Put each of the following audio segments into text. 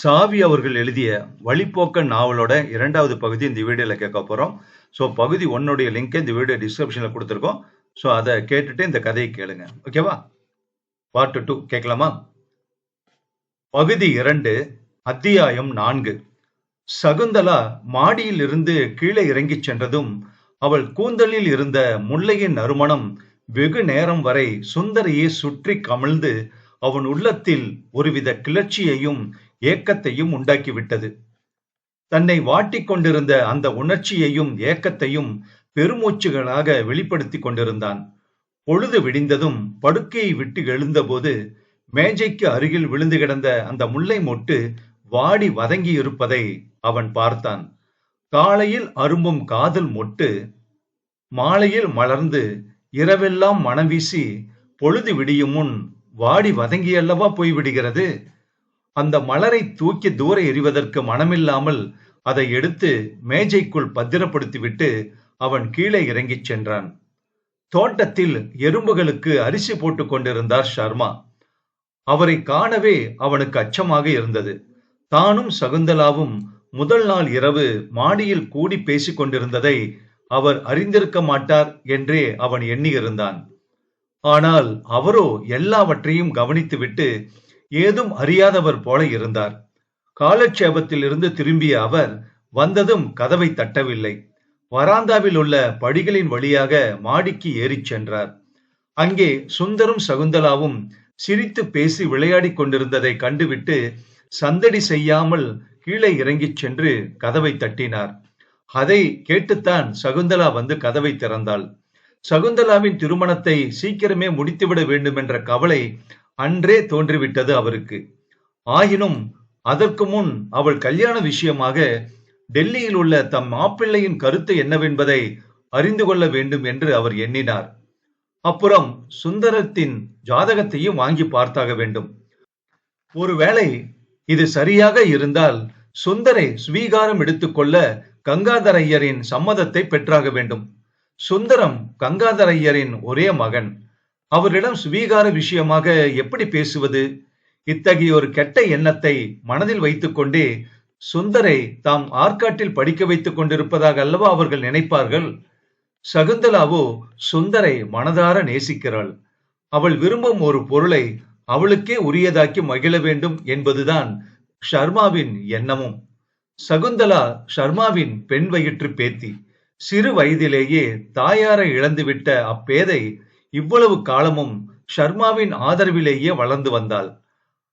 சாவி அவர்கள் எழுதிய வழிப்போக்க நாவலோட இரண்டாவது பகுதி இந்த வீடியோல கேட்க போறோம். ஸோ பகுதி ஒன்னுடைய லிங்க் இந்த வீடியோ டிஸ்கிரிப்ஷன்ல கொடுத்துருக்கோம். ஸோ அதை கேட்டுட்டு இந்த கதையை கேளுங்க. ஓகேவா பார்ட் டூ கேட்கலாமா? பகுதி இரண்டு அத்தியாயம் நான்கு. சகுந்தலா மாடியில் இருந்து கீழே இறங்கி சென்றதும் அவள் கூந்தலில் இருந்த முல்லையின் நறுமணம் வெகு நேரம் வரை சுந்தரையை சுற்றி கமிழ்ந்து அவன் உள்ளத்தில் ஒருவித கிளர்ச்சியையும் ஏக்கத்தையும் உண்டாக்கிவிட்டது. தன்னை வாட்டிக் கொண்டிருந்த அந்த உணர்ச்சியையும் ஏக்கத்தையும் பெருமூச்சுகளாக வெளிப்படுத்திக் கொண்டிருந்தான். பொழுது விடிந்ததும் படுக்கையை விட்டு எழுந்தபோது மேஜைக்கு அருகில் விழுந்து கிடந்த அந்த முல்லை மொட்டு வாடி வதங்கி இருப்பதை அவன் பார்த்தான். காலையில் அரும்பும் காதல் மொட்டு மாலையில் மலர்ந்து இரவெல்லாம் மனம் வீசி பொழுது விடியும் முன் வாடி வதங்கியல்லவா போய்விடுகிறது? அந்த மலரை தூக்கி தூர எறிவதற்கு மனமில்லாமல் அதை எடுத்து மேஜைக்குள் பத்திரப்படுத்திவிட்டு அவன் கீழே இறங்கிச் சென்றான். தோட்டத்தில் எறும்புகளுக்கு அரிசி போட்டுக் கொண்டிருந்தார் சர்மா அவரை காணவே அவனுக்கு அச்சமாக இருந்தது. தானும் சகுந்தலாவும் முதல் நாள் இரவு மாடியில் கூடி பேசிக் கொண்டிருந்ததை அவர் அறிந்திருக்க மாட்டார் என்றே அவன் எண்ணியிருந்தான். ஆனால் அவரோ எல்லாவற்றையும் கவனித்துவிட்டு ஏதும் அறியாதவர் போல இருந்தார். காலட்சேபத்தில் இருந்து திரும்பிய அவர் வந்ததும் கதவை தட்டவில்லை. வராந்தாவில் உள்ள படிகளின் வழியாக மாடிக்கு ஏறிச் சென்றார். அங்கே சுந்தரும் சகுந்தலாவும் சிரித்து பேசி விளையாடிக் கொண்டிருந்ததை கண்டுவிட்டு சந்தடி செய்யாமல் கீழே இறங்கிச் சென்று கதவை தட்டினார். அதை கேட்டுத்தான் சகுந்தலா வந்து கதவை திறந்தாள். சகுந்தலாவின் திருமணத்தை சீக்கிரமே முடித்துவிட வேண்டும் என்ற கவலை அன்றே தோன்றிவிட்டது அவருக்கு. ஆயினும் அதற்கு முன் அவள் கல்யாண விஷயமாக டெல்லியில் உள்ள தம் மாப்பிள்ளையின் கருத்து என்னவென்பதை அறிந்து கொள்ள வேண்டும் என்று அவர் எண்ணினார். அப்புறம் சுந்தரத்தின் ஜாதகத்தையும் வாங்கி பார்த்தாக வேண்டும். ஒருவேளை இது சரியாக இருந்தால் சுந்தரை ஸ்வீகாரம் எடுத்துக்கொள்ள கங்காதரையரின் சம்மதத்தை பெற்றாக வேண்டும். சுந்தரம் கங்காதரையரின் ஒரே மகன். அவரிடம் சுவீகார விஷயமாக எப்படி பேசுவது? இத்தகைய ஒரு கெட்ட எண்ணத்தை மனதில் வைத்துக்கொண்டே சுந்தரை தாம் ஆற்காட்டில் படிக்க வைத்துக் கொண்டிருப்பதாக அல்லவா அவர்கள் நினைப்பார்கள்? சகுந்தலாவோ சுந்தரை மனதார நேசிக்கிறாள். அவள் விரும்பும் ஒரு பொருளை அவளுக்கே உரியதாக்கி மகிழ வேண்டும் என்பதுதான் ஷர்மாவின் எண்ணமும். சகுந்தலா ஷர்மாவின் பெண் வயிற்று பேத்தி. சிறு வயதிலேயே தாயாரை இழந்துவிட்ட அப்பேதை இவ்வளவு காலமும் ஷர்மாவின் ஆதரவிலேயே வளர்ந்து வந்தாள்.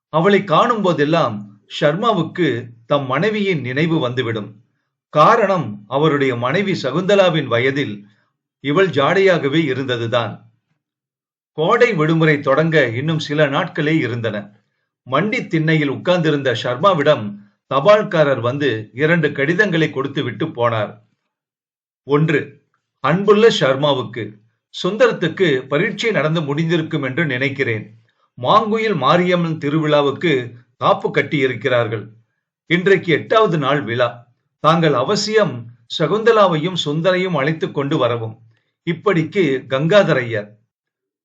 அவளை காணும் போதெல்லாம் ஷர்மாவுக்கு தம் மனைவியின் நினைவு வந்துவிடும். காரணம் அவருடைய மனைவி சகுந்தலாவின் வயதில் இவள் ஜாடையாகவே இருந்ததுதான். கோடை விடுமுறை தொடங்க இன்னும் சில நாட்களே இருந்தன. மண்டி திண்ணையில் உட்கார்ந்திருந்த ஷர்மாவிடம் தபால்காரர் வந்து இரண்டு கடிதங்களை கொடுத்து விட்டு போனார். ஒன்று அன்புள்ள ஷர்மாவுக்கு. சுந்தரத்துக்கு பரீட்சை நடந்து முடிந்திருக்கும் என்று நினைக்கிறேன். மாங்குயில் மாரியம்மன் திருவிழாவுக்கு காப்பு கட்டி இருக்கிறார்கள் இன்றைக்கு எட்டாவது நாள் விழா. தாங்கள் அவசியம் சகுந்தலாவையும் சுந்தரையும் அழைத்துக் கொண்டு வரவும். இப்படிக்கு கங்காதரையர்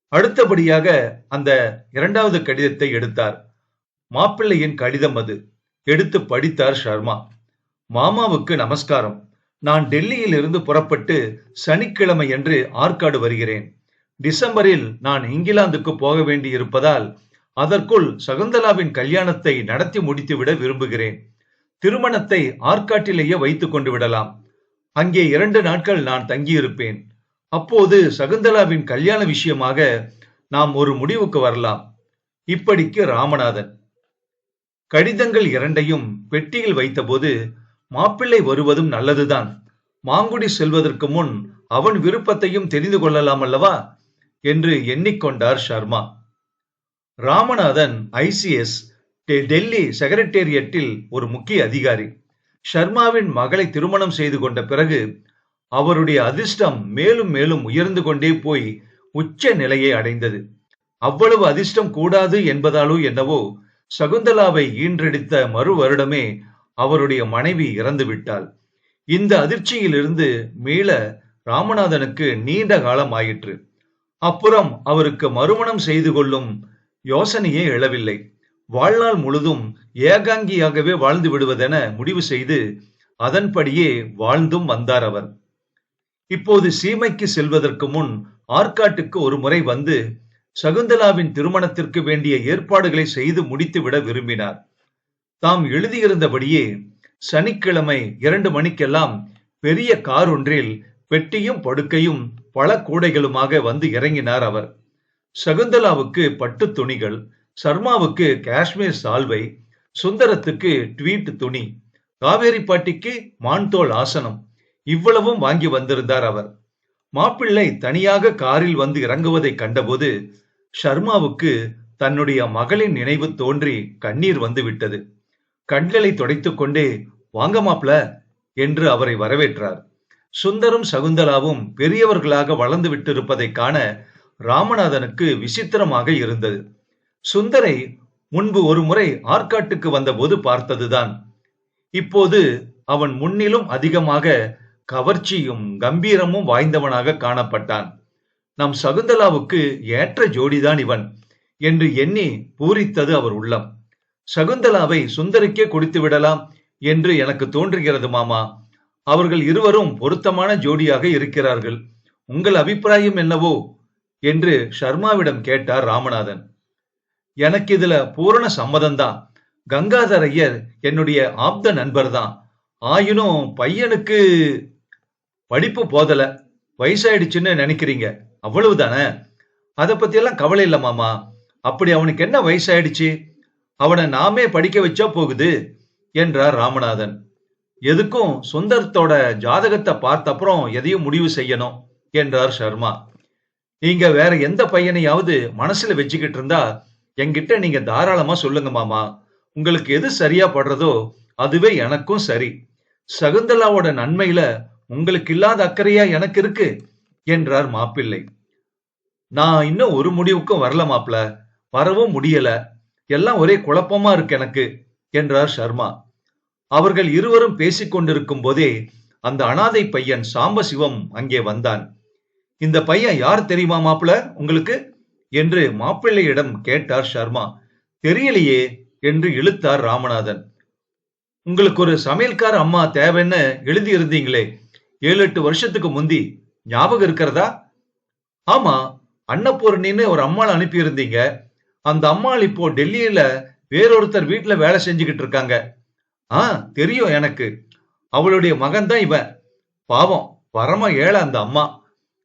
அடுத்தபடியாக அந்த இரண்டாவது கடிதத்தை எடுத்தார். மாப்பிள்ளையின் கடிதம் அது. எடுத்து படித்தார் சர்மா மாமாவுக்கு நமஸ்காரம். நான் டெல்லியில் இருந்து புறப்பட்டு சனிக்கிழமை என்று ஆற்காடு வருகிறேன். டிசம்பரில் நான் இங்கிலாந்துக்கு போக வேண்டி இருப்பதால் அதற்குள் சகுந்தலாவின் கல்யாணத்தை நடத்தி முடித்துவிட விரும்புகிறேன். திருமணத்தை ஆற்காட்டிலேயே வைத்துக் கொண்டு விடலாம். அங்கே இரண்டு நாட்கள் நான் தங்கியிருப்பேன். அப்போது சகுந்தலாவின் கல்யாண விஷயமாக நாம் ஒரு முடிவுக்கு வரலாம். இப்படிக்கு ராமநாதன். கடிதங்கள் இரண்டையும் பெட்டியில் வைத்தபோது மாப்பிள்ளை வருவதும் நல்லதுதான். மாங்குடி செல்வதற்கு முன் அவன் விருப்பத்தையும் தெரிந்து கொள்ளலாம் அல்லவா என்று எண்ணிக்கொண்டார் சர்மா ராமநாதன் ஐசிஎஸ் டெல்லி செக்ரட்டேரியட்டில் ஒரு முக்கிய அதிகாரி. ஷர்மாவின் மகளை திருமணம் செய்து கொண்ட பிறகு அவருடைய அதிர்ஷ்டம் மேலும் மேலும் உயர்ந்து கொண்டே போய் உச்ச நிலையை அடைந்தது. அவ்வளவு அதிர்ஷ்டம் கூடாது என்பதாலோ என்னவோ சகுந்தலாவை ஈன்றெடுத்த மறு வருடமே அவருடைய மனைவி இறந்துவிட்டாள். இந்த அதிர்ச்சியிலிருந்து மீள ராமநாதனுக்கு நீண்ட காலம் ஆயிற்று. அப்புறம் அவருக்கு மறுமணம் செய்து கொள்ளும் யோசனையே எழவில்லை. வாழ்நாள் முழுதும் ஏகாங்கியாகவே வாழ்ந்து விடுவதென முடிவு செய்து அதன்படியே வாழ்ந்தும் வந்தார் அவர். இப்போது சீமைக்கு செல்வதற்கு முன் ஆற்காட்டுக்கு ஒரு முறை வந்து சகுந்தலாவின் திருமணத்திற்கு வேண்டிய ஏற்பாடுகளை செய்து முடித்துவிட விரும்பினார். தாம் எழுதியிருந்தபடியே சனிக்கிழமை இரண்டு மணிக்கெல்லாம் பெரிய கார் ஒன்றில் பெட்டியும் படுக்கையும் பல கூடைகளுமாக வந்து இறங்கினார் அவர். சகுந்தலாவுக்கு பட்டு துணிகள் சர்மாவுக்கு காஷ்மீர் சால்வை சுந்தரத்துக்கு ட்வீட் துணி காவேரி பாட்டிக்கு மான்தோல் ஆசனம் இவ்வளவும் வாங்கி வந்திருந்தார் அவர். மாப்பிள்ளை தனியாக காரில் வந்து இறங்குவதை கண்டபோது ஷர்மாவுக்கு தன்னுடைய மகளின் நினைவு தோன்றி கண்ணீர் வந்துவிட்டது. கண்களை துடைத்துக் கொண்டே வாங்க மாப்ள என்று அவரை வரவேற்றார். சுந்தரும் சகுந்தலாவும் பெரியவர்களாக வளர்ந்து விட்டிருப்பதை காண ராமநாதனுக்கு விசித்திரமாக இருந்தது. சுந்தரை முன்பு ஒரு முறை ஆற்காட்டுக்கு வந்தபோது பார்த்ததுதான். இப்போது அவன் முன்னிலும் அதிகமாக கவர்ச்சியும் கம்பீரமும் வாய்ந்தவனாக காணப்பட்டான். நம் சகுந்தலாவுக்கு ஏற்ற ஜோடிதான் இவன் என்று எண்ணி பூரித்தது அவர் உள்ளம். சகுந்தலாவை சுந்தரிக்கே கொடுத்து விடலாம் என்று எனக்கு தோன்றுகிறது மாமா. அவர்கள் இருவரும் பொருத்தமான ஜோடியாக இருக்கிறார்கள். உங்கள் அபிப்பிராயம் என்னவோ? என்று ஷர்மாவிடம் கேட்டார் ராமநாதன். எனக்கு இதுல பூரண சம்மதம்தான் கங்காதர் ஐயர் என்னுடைய ஆப்த நண்பர் தான் ஆயினும் பையனுக்கு படிப்பு போதல வயசாயிடுச்சுன்னு நினைக்கிறீங்க. அவ்வளவுதானே? அதை பத்தி எல்லாம் கவலை இல்லை மாமா. அப்படி அவனுக்கு என்ன வயசாயிடுச்சு? அவனை நாமே படிக்க வச்சா போகுது என்றார் ராமநாதன். எதுக்கும் சுந்தரத்தோட ஜாதகத்தை பார்த்த அப்புறம் எதையும் முடிவு செய்யணும் என்றார் சர்மா. நீங்க வேற எந்த பையனையாவது மனசுல வச்சுக்கிட்டு இருந்தா என்கிட்ட நீங்க தாராளமா சொல்லுங்க மாமா. உங்களுக்கு எது சரியா படுறதோ அதுவே எனக்கும் சரி. சகுந்தலாவோட நன்மையில உங்களுக்கு இல்லாத அக்கறையா எனக்கு இருக்கு என்றார் மாப்பிள்ளை. நான் இன்னும் ஒரு முடிவுக்கும் வரல மாப்பிள வரவும் முடியல. எல்லாம் ஒரே குழப்பமா இருக்கு எனக்கு என்றார் சர்மா அவர்கள் இருவரும் பேசிக் கொண்டிருக்கும் போதே அந்த அனாதை பையன் சாம்பசிவம் அங்கே வந்தான். இந்த பையன் யார் தெரியுமா மாப்பிள உங்களுக்கு? என்று மாப்பிள்ளையிடம் கேட்டார் சர்மா தெரியலையே என்று இழுத்தார் ராமநாதன். உங்களுக்கு ஒரு சமையல்கார அம்மா தேவைன்னு எழுதியிருந்தீங்களே ஏழு எட்டு வருஷத்துக்கு முந்தி ஞாபகம் இருக்கிறதா? ஆமா அன்னபூர்ணின்னு ஒரு அம்மாள் அனுப்பியிருந்தீங்க அந்த அம்மாள் இப்போ டெல்லியில வேறொருத்தர் வீட்டுல வேலை செஞ்சுக்கிட்டு இருக்காங்க. ஆ தெரியும் எனக்கு. அவளுடைய மகன் தான் இவன். பாவம் பரம ஏழை அந்த அம்மா.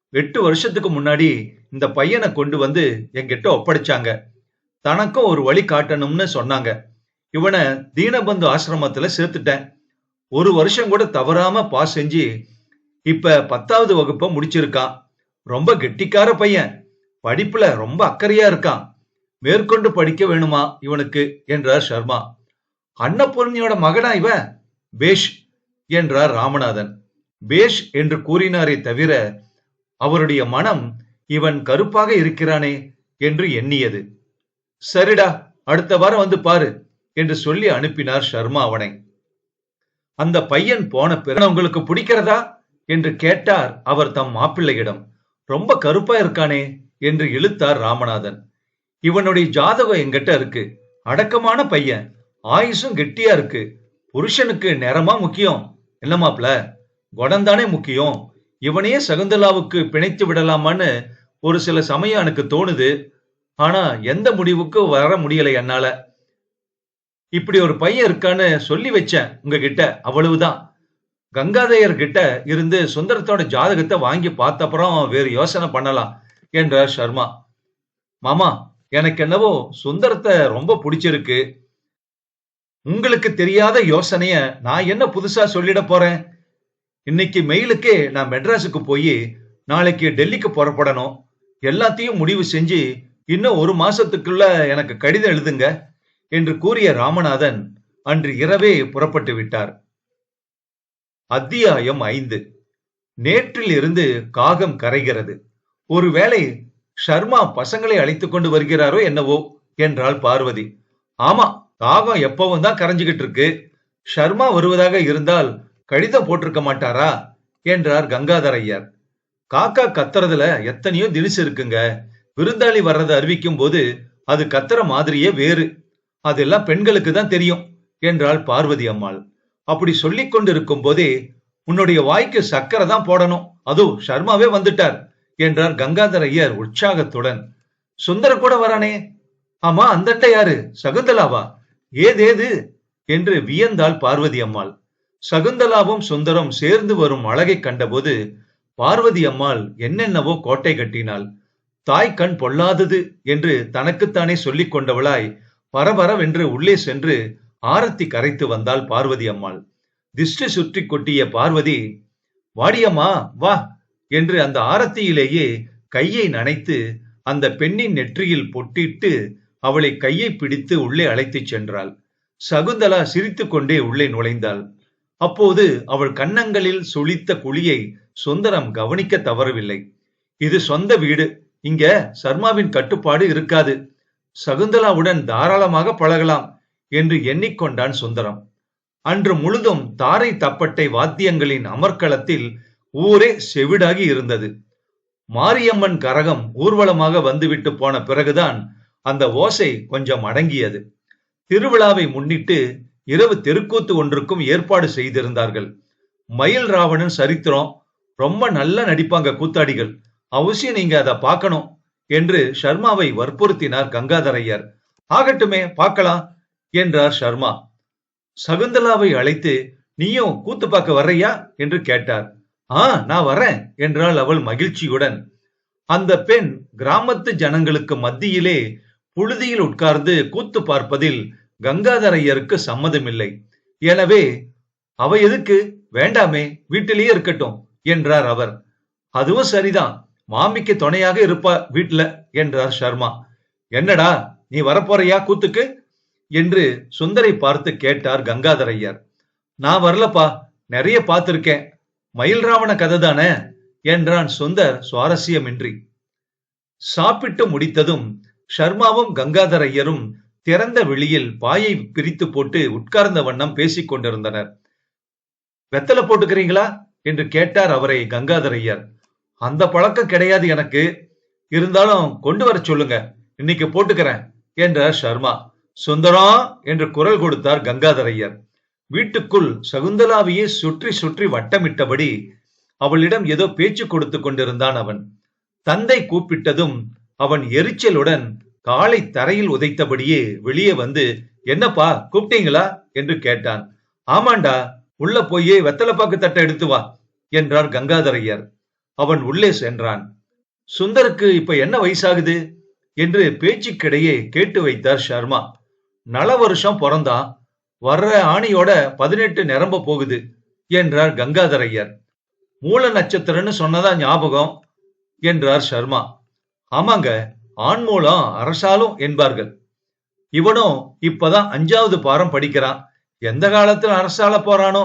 எட்டு வருஷத்துக்கு முன்னாடி இந்த பையனை கொண்டு வந்து என்கிட்ட ஒப்படைச்சாங்க. தனக்கும் ஒரு வழி காட்டணும்னு சொன்னாங்க. இவனை தீனபந்து ஆசிரமத்துல சேர்த்துட்டேன். ஒரு வருஷம் கூட தவறாம பாஸ் செஞ்சு இப்ப பத்தாவது வகுப்பை முடிச்சிருக்கான். ரொம்ப கெட்டிக்கார பையன். படிப்புல ரொம்ப அக்கறையா இருக்கான். மேற்கொண்டு படிக்க வேணுமா இவனுக்கு? என்றார் சர்மா அன்னபூர்ணியோட மகனா இவன் பேஷ் என்றார் ராமநாதன். பேஷ் என்று கூறினாரே தவிர அவருடைய மனம் இவன் கருப்பாக இருக்கிறானே என்று எண்ணியது. சரிடா அடுத்த வாரம் வந்து பாரு என்று சொல்லி அனுப்பினார் சர்மா அவனை. அந்த பையன் போன பிறகு உங்களுக்கு பிடிக்கிறதா? என்று கேட்டார் அவர் தம் மாப்பிள்ளையிடம். ரொம்ப கருப்பா இருக்கானே என்று இழுத்தார் ராமநாதன். இவனுடைய ஜாதகம் எங்கிட்ட இருக்கு. அடக்கமான பையன். ஆயுசும் கெட்டியா இருக்கு. புருஷனுக்கு நிறமா முக்கியம். என்ன மாப்ள? குணம்தானே முக்கியம். இவனையே சகுந்தலாவுக்கு பிணைத்து விடலாமான்னு ஒரு சில சமயம் எனக்கு தோணுது. ஆனா எந்த முடிவுக்கும் வர முடியல என்னால. இப்படி ஒரு பையன் இருக்கான்னு சொல்லி வச்சேன் உங்ககிட்ட. அவ்வளவுதான். கங்காதையர் கிட்ட இருந்து சுந்தரத்தோட ஜாதகத்தை வாங்கி பார்த்தப்புறம் வேறு யோசனை பண்ணலாம் என்றார் சர்மா மாமா எனக்கு என்னவோ சுந்தரத்தை ரொம்ப பிடிச்சிருக்கு. உங்களுக்கு தெரியாத யோசனைய நான் என்ன புதுசா சொல்லிட போறேன்? இன்னைக்கு மெயிலுக்கே நான் மெட்ராஸுக்கு போய் நாளைக்கு டெல்லிக்கு புறப்படணும். எல்லாத்தையும் முடிவு செஞ்சு இன்னும் ஒரு மாசத்துக்குள்ள எனக்கு கடிதம் எழுதுங்க என்று கூறிய ராமநாதன் அன்று இரவே புறப்பட்டு விட்டார். அத்தியாயம் ஐந்து. நேற்றில் இருந்து காகம் கரைகிறது. ஒருவேளை ஷர்மா பசங்களை அழைத்துக் கொண்டு வருகிறாரோ என்னவோ? என்றாள் பார்வதி. ஆமா தாகம் எப்பவும் தான் கரைஞ்சுகிட்டு இருக்கு. ஷர்மா வருவதாக இருந்தால் கடிதம் போட்டிருக்க மாட்டாரா? என்றார் கங்காதர் ஐயர். காக்கா கத்துறதுல எத்தனையோ தினுசு இருக்குங்க. விருந்தாளி வர்றதை அறிவிக்கும் போது அது கத்துற மாதிரியே வேறு. அதெல்லாம் பெண்களுக்கு தான் தெரியும் என்றாள் பார்வதி அம்மாள். அப்படி சொல்லிக் கொண்டிருக்கும் போதே உன்னுடைய வாய்க்கு சக்கரை தான் போடணும். அதோ ஷர்மாவே வந்துட்டார். என்றார் கங்காதர ஐயர் உற்சாகத்துடன். சுந்தர கூட வரானே. ஆமா அந்தட்ட யாரு? சகுந்தலாவா? ஏதேது? என்று வியந்தாள் பார்வதி அம்மாள். சகுந்தலாவும் சுந்தரம் சேர்ந்து வரும் அழகை கண்டபோது பார்வதி அம்மாள் என்னென்னவோ கோட்டை கட்டினாள். தாய் கண் பொல்லாதது என்று தனக்குத்தானே சொல்லிக் கொண்டவளாய் பரபரவென்று உள்ளே சென்று ஆரத்தி கரைத்து வந்தாள் பார்வதி அம்மாள். திஷ்டி சுற்றி கொட்டிய பார்வதி வாடியம்மா வா. என்று அந்த ஆரத்தியிலேயே கையை நனைத்து அந்த பெண்ணின் நெற்றியில் பொட்டிட்டு அவளை கையை பிடித்து உள்ளே அழைத்துச் சென்றாள். சகுந்தலா சிரித்துக் கொண்டே உள்ளே நுழைந்தாள். அப்போது அவள் கன்னங்களில் சுழித்த குழியை சுந்தரம் கவனிக்க தவறவில்லை. இது சொந்த வீடு. இங்க சர்மாவின் கட்டுப்பாடு இருக்காது. சகுந்தலாவுடன் தாராளமாக பழகலாம் என்று எண்ணிக்கொண்டான் சுந்தரம். அன்று முழுதும் தாரை தப்பட்டை வாத்தியங்களின் அமர்க்களத்தில் ஊரே செவிடாகி இருந்தது. மாரியம்மன் கரகம் ஊர்வலமாக வந்துவிட்டு போன பிறகுதான் அந்த ஓசை கொஞ்சம் அடங்கியது. திருவிழாவை முன்னிட்டு இரவு தெருக்கூத்து ஒன்றுக்கும் ஏற்பாடு செய்திருந்தார்கள். மயில் ராவணன் சரித்திரம் ரொம்ப நல்லா நடிப்பாங்க கூத்தாடிகள். அவசியம் நீங்க அதை பார்க்கணும் என்று ஷர்மாவை வற்புறுத்தினார் கங்காதரையர். ஆகட்டுமே பார்க்கலாம் என்றார் ஷர்மா. சகுந்தலாவை அழைத்து நீயும் கூத்து பார்க்க வர்றையா? என்று கேட்டார். ஆ நான் வரேன் என்றாள் அவள் மகிழ்ச்சியுடன். அந்த பெண் கிராமத்து ஜனங்களுக்கு மத்தியிலே புழுதியில் உட்கார்ந்து கூத்து பார்ப்பதில் கங்காதரையருக்கு சம்மதமில்லை. எனவே அவ எதுக்கு? வேண்டாமே வீட்டிலேயே இருக்கட்டும் என்றார் அவர். அதுவும் சரிதான் மாமிக்கு துணையாக இருப்பா வீட்டுல என்றார் சர்மா என்னடா நீ வரப்போறியா கூத்துக்கு? என்று சுந்தரை பார்த்து கேட்டார் கங்காதரையர் நான் வரலப்பா நிறைய பார்த்திருக்கேன் மயில் ராவண கதை தானே என்றான் சுந்தர் சுவாரஸ்யமின்றி. சாப்பிட்டு முடித்ததும் ஷர்மாவும் கங்காதரையரும் திறந்த வெளியில் பாயை பிரித்து போட்டு உட்கார்ந்த வண்ணம் பேசிக் கொண்டிருந்தனர். வெத்தலை போட்டுக்கிறீங்களா? என்று கேட்டார் அவரை கங்காதரையர் அந்த பழக்கம் கிடையாது எனக்கு. இருந்தாலும் கொண்டு வர சொல்லுங்க. இன்னைக்கு போட்டுக்கிறேன் என்றார் சர்மா சுந்தரம் என்று குரல் கொடுத்தார் கங்காதரையர் வீட்டுக்குள் சகுந்தலாவையே சுற்றி சுற்றி வட்டமிட்டபடி அவளிடம் ஏதோ பேச்சு கொடுத்து கொண்டிருந்தான் அவன். தந்தை கூப்பிட்டதும் அவன் எரிச்சலுடன் காலை தரையில் உதைத்தபடியே வெளியே வந்து என்னப்பா கூப்பிட்டீங்களா? என்று கேட்டான். ஆமாண்டா உள்ள போயே வெத்தலைப்பாக்கு தட்டை எடுத்து வா என்றார் கங்காதரையர். அவன் உள்ளே சென்றான். சுந்தருக்கு இப்ப என்ன வயசாகுது? என்று பேச்சுக்கிடையே கேட்டு வைத்தார் சர்மா நல வருஷம் பிறந்தான். வர்ற ஆணியோட பதினெட்டு நிரம்ப போகுது என்றார் கங்காதரையர் மூல நட்சத்திரம்னு சொன்னதா ஞாபகம்? என்றார் சர்மா. ஆமாங்க ஆண் மூலம் அரசாலும் என்பார்கள். இவனும் இப்பதான் அஞ்சாவது பாரம் படிக்கிறான். எந்த காலத்தில் அரசால போறானோ?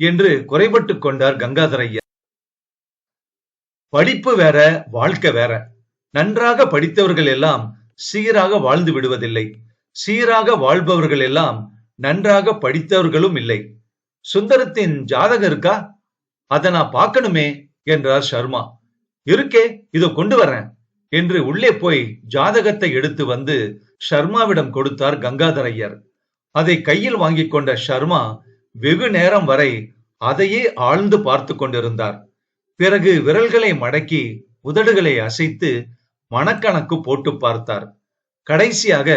என்று குறைபட்டு கொண்டார் கங்காதரையர் படிப்பு வேற வாழ்க்கை வேற. நன்றாக படித்தவர்கள் எல்லாம் சீராக வாழ்ந்து விடுவதில்லை. சீராக வாழ்பவர்கள் எல்லாம் நன்றாக படித்தவர்களும் இல்லை. சுந்தரத்தின் ஜாதகம் இருக்கா? அதை நான் பார்க்கணுமே என்றார் சர்மா இருக்கே இதோ கொண்டு வரேன் என்று உள்ளே போய் ஜாதகத்தை எடுத்து வந்து ஷர்மாவிடம் கொடுத்தார் கங்காதரையர் அதை கையில் வாங்கிக் கொண்ட ஷர்மா வெகு நேரம் வரை அதையே ஆழ்ந்து பார்த்து கொண்டிருந்தார். பிறகு விரல்களை மடக்கி உதடுகளை அசைத்து மனக்கணக்கு போட்டு பார்த்தார். கடைசியாக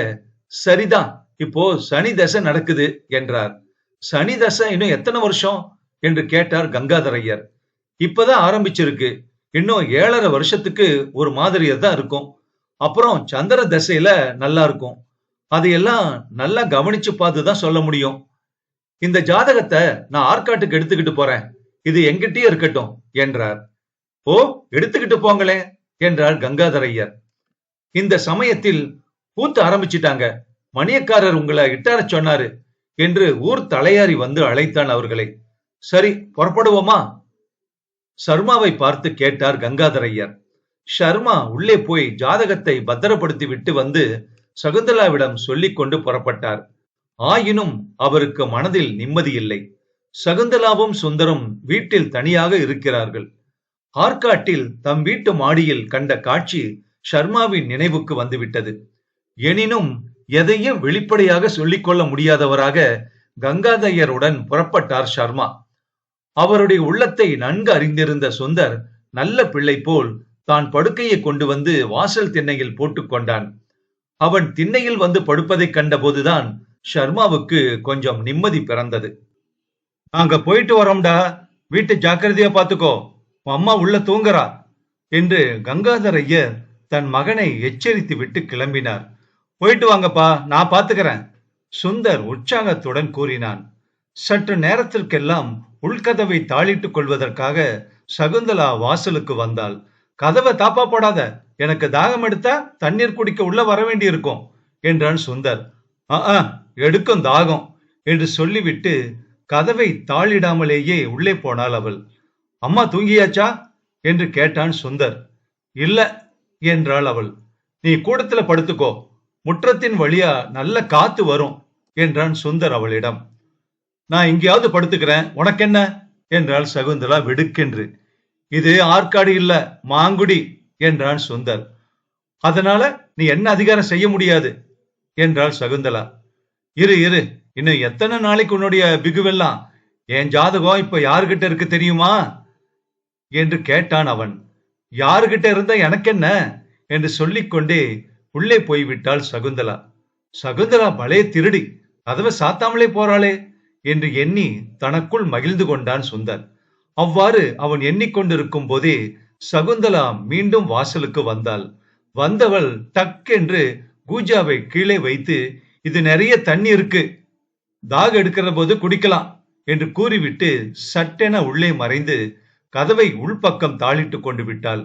சரிதான் இப்போ சனி தசை நடக்குது என்றார். சனி தசை இன்னும் எத்தனை வருஷம்? என்று கேட்டார் கங்காதரையர் இப்பதான் ஆரம்பிச்சிருக்கு. இன்னும் ஏழரை வருஷத்துக்கு ஒரு மாதிரியா தான் இருக்கும். அப்புறம் சந்திர தசையில நல்லா இருக்கும். அதையெல்லாம் நல்லா கவனிச்சு பார்த்து தான் சொல்ல முடியும். இந்த ஜாதகத்தை நான் ஆற்காட்டுக்கு எடுத்துக்கிட்டு போறேன். இது எங்கிட்டயே இருக்கட்டும் என்றார். ஓ எடுத்துக்கிட்டு போங்களே என்றார் கங்காதரையர் இந்த சமயத்தில் பூத்த ஆரம்பிச்சிட்டாங்க. மணியக்காரர் உங்களை இட்டார சொன்னாரு என்று ஊர் தலையாரி வந்து அழைத்தான் அவர்களை. சரி புறப்படுவோமா? சர்மாவை பார்த்து கேட்டார் கங்காதரையர். ஷர்மா உள்ளே போய் ஜாதகத்தை பத்திரப்படுத்தி விட்டு வந்து சகுந்தலாவிடம் சொல்லிக் கொண்டு புறப்பட்டார். ஆயினும் அவருக்கு மனதில் நிம்மதி இல்லை. சகுந்தலாவும் சுந்தரும் வீட்டில் தனியாக இருக்கிறார்கள். ஆற்காட்டில் தம் வீட்டு மாடியில் கண்ட காட்சி ஷர்மாவின் நினைவுக்கு வந்துவிட்டது. எனினும் எதையும் வெளிப்படையாக சொல்லிக்கொள்ள முடியாதவராக கங்காதையருடன் புறப்பட்டார் சர்மா அவருடைய உள்ளத்தை நன்கு அறிந்திருந்த சுந்தர் நல்ல பிள்ளை போல் தான் படுக்கையை கொண்டு வந்து வாசல் திண்ணையில் போட்டுக் கொண்டான். அவன் திண்ணையில் வந்து படுப்பதைக் கண்டபோதுதான் ஷர்மாவுக்கு கொஞ்சம் நிம்மதி பிறந்தது. நாங்க போயிட்டு வரோம்டா. வீட்டை ஜாக்கிரதையா பாத்துக்கோ. அம்மா உள்ள தூங்குறா. என்று கங்காதரையர் தன் மகனை எச்சரித்து விட்டு கிளம்பினார். போயிட்டு வாங்கப்பா நான் பாத்துக்கிறேன். சுந்தர் உற்சாகத்துடன் கூறினான். சற்று நேரத்திற்கெல்லாம் உள்கதவை தாளிட்டுக் கொள்வதற்காக சகுந்தலா வாசலுக்கு வந்தாள். கதவை தாப்பா போடாத எனக்கு தாகம் எடுத்தா தண்ணீர் குடிக்க உள்ள வர வேண்டி இருக்கும் என்றான் சுந்தர். ஆ எடுக்கும் தாகம் என்று சொல்லிவிட்டு கதவை தாளிடாமலேயே உள்ளே போனாள் அவள். அம்மா தூங்கியாச்சா? என்று கேட்டான் சுந்தர். இல்ல என்றாள் அவள். நீ கூடத்துல படுத்துக்கோ. முற்றத்தின் வழியா நல்ல காத்து வரும் என்றான் சுந்தர் அவளிடம். நான் எங்கேயாவது படுத்துக்கிறேன் உனக்கென்ன? என்றாள் சகுந்தலா வெடுக்கென்று. இது ஆற்காடு இல்ல மாங்குடி என்றான் சுந்தர். அதனால நீ என்ன அதிகாரம் செய்ய முடியாது? என்றாள் சகுந்தலா. இரு இரு இன்னும் எத்தனை நாளைக்கு உன்னுடைய பிகுவெல்லாம்? என் ஜாதகம் இப்ப யாருகிட்ட இருக்கு தெரியுமா? என்று கேட்டான் அவன். யாருகிட்ட இருந்தா எனக்கென்ன? என்று சொல்லிக்கொண்டே உள்ளே போய்விட்டாள் சகுந்தலா. சகுந்தலா பலே திருடி. கதவை சாத்தாமலே போறாளே என்று எண்ணி தனக்குள் மகிழ்ந்து கொண்டான் சுந்தர். அவ்வாறு அவன் எண்ணிக்கொண்டிருக்கும் போதே சகுந்தலா மீண்டும் வாசலுக்கு வந்தாள். வந்தவள் டக்கென்று கூஜாவை கீழே வைத்து இது நிறைய தண்ணி இருக்கு. தாக எடுக்கிற போது குடிக்கலாம் என்று கூறிவிட்டு சட்டென உள்ளே மறைந்து கதவை உள்பக்கம் தாளிட்டு கொண்டு விட்டாள்.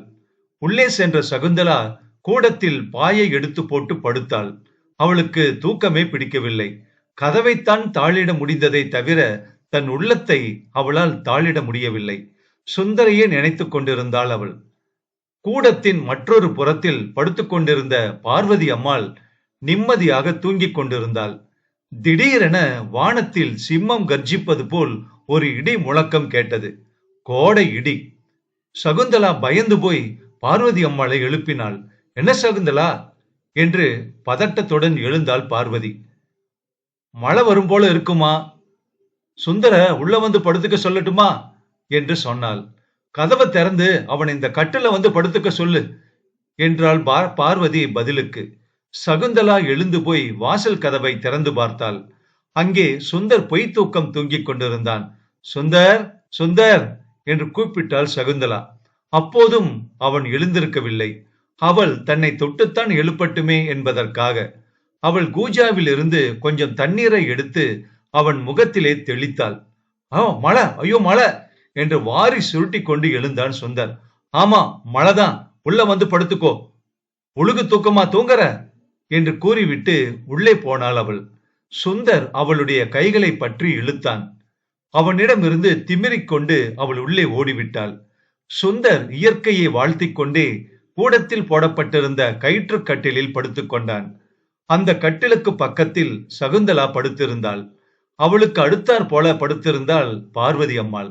உள்ளே சென்ற சகுந்தலா கூடத்தில் பாயை எடுத்து போட்டு படுத்தாள். அவளுக்கு தூக்கமே பிடிக்கவில்லை. கதவைத்தான் தாளிட முடிந்ததை தவிர தன் உள்ளத்தை அவளால் தாளிட முடியவில்லை. சுந்தரையே நினைத்துக் கொண்டிருந்தாள் அவள். கூடத்தின் மற்றொரு புறத்தில் படுத்துக் கொண்டிருந்த பார்வதி அம்மாள் நிம்மதியாக தூங்கிக் கொண்டிருந்தாள். திடீரென வானத்தில் சிம்மம் கர்ஜிப்பது போல் ஒரு இடி முழக்கம் கேட்டது. கோடை இடி. சகுந்தலா பயந்து போய் பார்வதி அம்மாளை எழுப்பினாள். என்ன சகுந்தலா? என்று பதட்டத்துடன் எழுந்தாள் பார்வதி. மழை வரும் போல இருக்குமா? சுந்தர உள்ள வந்து படுத்துக்க சொல்லட்டுமா? என்று சொன்னாள். கதவை திறந்து அவன் இந்த கட்டில வந்து படுத்துக்க சொல்லு என்றாள் பார்வதி பதிலுக்கு. சகுந்தலா எழுந்து போய் வாசல் கதவை திறந்து பார்த்தாள். அங்கே சுந்தர் பொய் தூக்கம் தூங்கிக் கொண்டிருந்தான். சுந்தர் சுந்தர் என்று கூப்பிட்டாள் சகுந்தலா. அப்போதும் அவன் எழுந்திருக்கவில்லை. அவள் தன்னை தொட்டுத்தான் எழுப்பட்டுமே என்பதற்காக அவள் கூஜாவில் இருந்து கொஞ்சம் தண்ணீரை எடுத்து அவன் முகத்திலே தெளித்தாள். ஆ மழை ஐயோ மழை! என்று வாரி சுருட்டி கொண்டு எழுந்தான் சுந்தர். ஆமா மழைதான். உள்ள வந்து படுத்துக்கோ. ஒழுகு தூக்கமா தூங்குற? என்று கூறிவிட்டு உள்ளே போனாள் அவள். சுந்தர் அவளுடைய கைகளை பற்றி இழுத்தான். அவனிடமிருந்து திமிரிக் கொண்டு அவள் உள்ளே ஓடிவிட்டாள். சுந்தர் இயற்கையை வாழ்த்திக் கொண்டே கூடத்தில் போடப்பட்டிருந்த கயிற்று கட்டிலில் படுத்துக் கொண்டான். அந்த கட்டிலுக்கு பக்கத்தில் சகுந்தலா படுத்திருந்தாள். அவளுக்கு அடுத்தாற் போல படுத்திருந்தாள் பார்வதி அம்மாள்.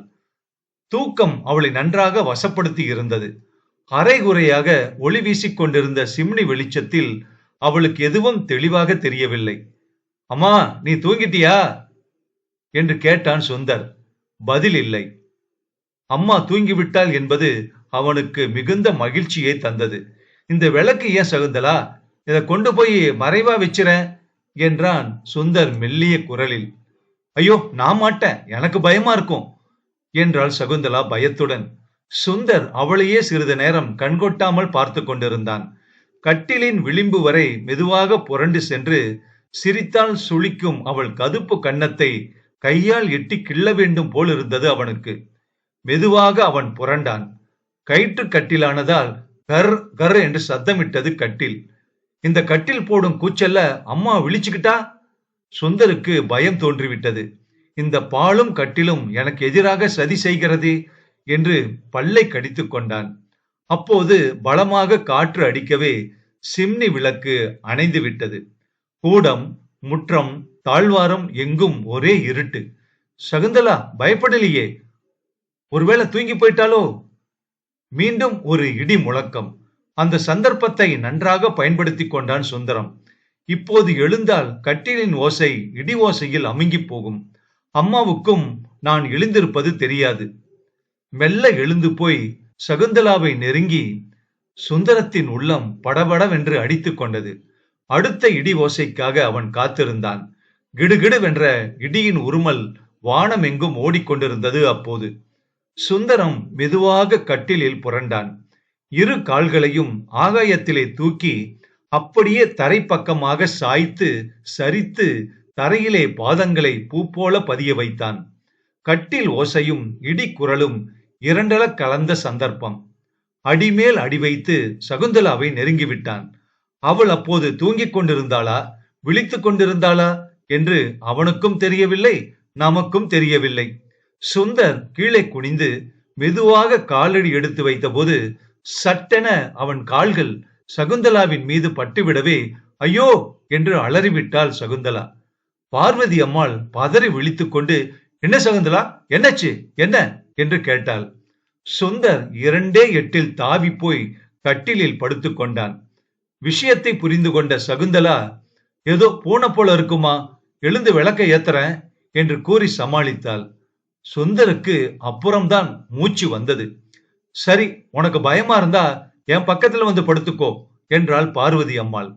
தூக்கம் அவளை நன்றாக வசப்படுத்தி இருந்தது. அரைகுறையாக ஒளி வீசிக்கொண்டிருந்த சிம்னி வெளிச்சத்தில் அவளுக்கு எதுவும் தெளிவாக தெரியவில்லை. அம்மா நீ தூங்கிட்டியா? என்று கேட்டான் சுந்தர். பதில் இல்லை. அம்மா தூங்கிவிட்டாள் என்பது அவனுக்கு மிகுந்த மகிழ்ச்சியை தந்தது. இந்த விளக்கு ஏன் சகுந்தலா? இதை கொண்டு போய் மறைவா வச்சிற என்றான் சுந்தர் மெல்லிய குரலில். ஐயோ நான் மாட்டேன் எனக்கு பயமா இருக்கும் என்றாள் சகுந்தலா பயத்துடன். சுந்தர் அவளையே சிறிது நேரம் கண்கொட்டாமல் பார்த்து கொண்டிருந்தான். கட்டிலின் விளிம்பு வரை மெதுவாக புரண்டு சென்று சிரித்தால் சுளிக்கும் அவள் கதுப்பு கன்னத்தை கையால் எட்டி கிள்ள வேண்டும் போல் இருந்தது அவனுக்கு. மெதுவாக அவன் புரண்டான். கயிற்று கட்டிலானதால் கர் கர் என்று சத்தமிட்டது கட்டில். இந்த கட்டில் போடும் கூச்சல்ல அம்மா விழிச்சுக்கிட்டா? சுந்தருக்கு பயம் தோன்றிவிட்டது. இந்த பாலும் கட்டிலும் எனக்கு எதிராக சதி செய்கிறது என்று பல்லை கடித்து கொண்டான். அப்போது பலமாக காற்று அடிக்கவே சிம்னி விளக்கு அணைந்து விட்டது. கூடம் முற்றம் தாழ்வாரம் எங்கும் ஒரே இருட்டு. சகுந்தலா பயப்படலையே. ஒருவேளை தூங்கி போயிட்டாலோ? மீண்டும் ஒரு இடி முழக்கம். அந்த சந்தர்ப்பத்தை நன்றாக பயன்படுத்தி கொண்டான் சுந்தரம். இப்போது எழுந்தால் கட்டிலின் ஓசை இடி ஓசையில் அமுங்கி போகும். அம்மாவுக்கும் நான் எழுந்திருப்பது தெரியாது. மெல்ல எழுந்து போய் சகுந்தலாவை நெருங்கி சுந்தரத்தின் உள்ளம் படபடவென்று அடித்துக் கொண்டது. அடுத்த இடி ஓசைக்காக அவன் காத்திருந்தான். கிடுகிடுவென்ற இடியின் உருமல் வானம் எங்கும் ஓடிக்கொண்டிருந்தது அப்போது. சுந்தரம் மெதுவாக கட்டிலில் புரண்டான். இரு கால்களையும் ஆகாயத்திலே தூக்கி அப்படியே தரைப்பக்கமாக சாய்த்து சரித்து தரையிலே பாதங்களை பூப்போல பதிய வைத்தான். கட்டில் ஓசையும் இடி குரலும் இரண்டல கலந்த சந்தர்ப்பம். அடிமேல் அடி வைத்து சகுந்தலாவை நெருங்கிவிட்டான். அவள் அப்போது தூங்கிக் கொண்டிருந்தாளா? விழித்துக் கொண்டிருந்தாளா? என்று அவனுக்கும் தெரியவில்லை நமக்கும் தெரியவில்லை. சுந்தர் கீழே குனிந்து மெதுவாக காலடி எடுத்து வைத்தபோது சட்டென அவன் கால்கள் சகுந்தலாவின் மீது பட்டுவிடவே ஐயோ! என்று அலறிவிட்டாள் சகுந்தலா. பார்வதி அம்மாள் பதறி விழித்துக் கொண்டு என்ன சகுந்தலா? என்னாச்சு? என்ன? என்று கேட்டாள். சுந்தர் இரண்டே எட்டில் தாவி போய் கட்டிலில் படுத்துக் கொண்டான். விஷயத்தை புரிந்து கொண்ட சகுந்தலா ஏதோ பூனை போல இருக்குமா? எழுந்து விளக்க ஏத்துறேன் என்று கூறி சமாளித்தாள். சுந்தருக்கு அப்புறம்தான் மூச்சு வந்தது. சரி உனக்கு பயமா இருந்தா என் பக்கத்துல வந்து படுத்துக்கோ என்றாள் பார்வதி அம்மாள்.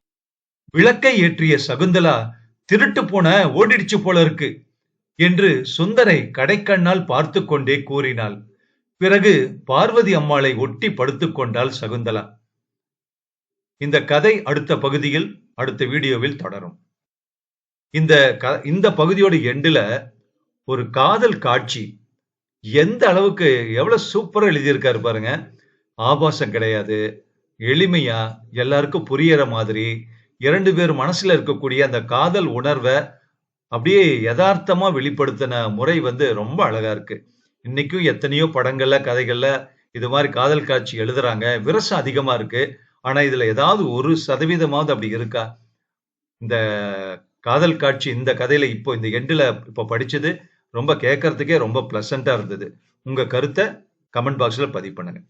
விளக்கை ஏற்றிய சகுந்தலா திருட்டு போன ஓடிடுச்சு போல இருக்கு என்று சுந்தரை கடைக்கண்ணால் பார்த்து கொண்டே கூறினாள். பிறகு பார்வதி அம்மாளை ஒட்டி படுத்துக் கொண்டாள் சகுந்தலா. இந்த கதை அடுத்த பகுதியில் அடுத்த வீடியோவில் தொடரும். இந்த க- இந்த பகுதியோட எண்டுல ஒரு காதல் காட்சி. எந்த அளவுக்கு எவ்வளவு சூப்பரா எழுதியிருக்காரு பாருங்க. ஆபாசம் கிடையாது எளிமையா எல்லாருக்கும் புரியற மாதிரி இரண்டு பேர் மனசுல இருக்கக்கூடிய அந்த காதல் உணர்வை அப்படியே யதார்த்தமா வெளிப்படுத்தின முறை வந்து ரொம்ப அழகா இருக்கு. இன்னைக்கும் எத்தனையோ படங்கள்ல கதைகள்ல இது மாதிரி காதல் காட்சி எழுதுறாங்க. விரசம் அதிகமா இருக்கு. ஆனா இதுல ஏதாவது ஒரு சதவீதமாவது அப்படி இருக்கா? இந்த காதல் காட்சி இந்த கதையில இப்போ இந்த எண்டுல இப்போ படிச்சது ரொம்ப கேட்கறதுக்கே ரொம்ப பிளசண்டா இருந்தது. உங்கள் கருத்தை கமெண்ட் பாக்ஸில் பதிவு பண்ணுங்கள்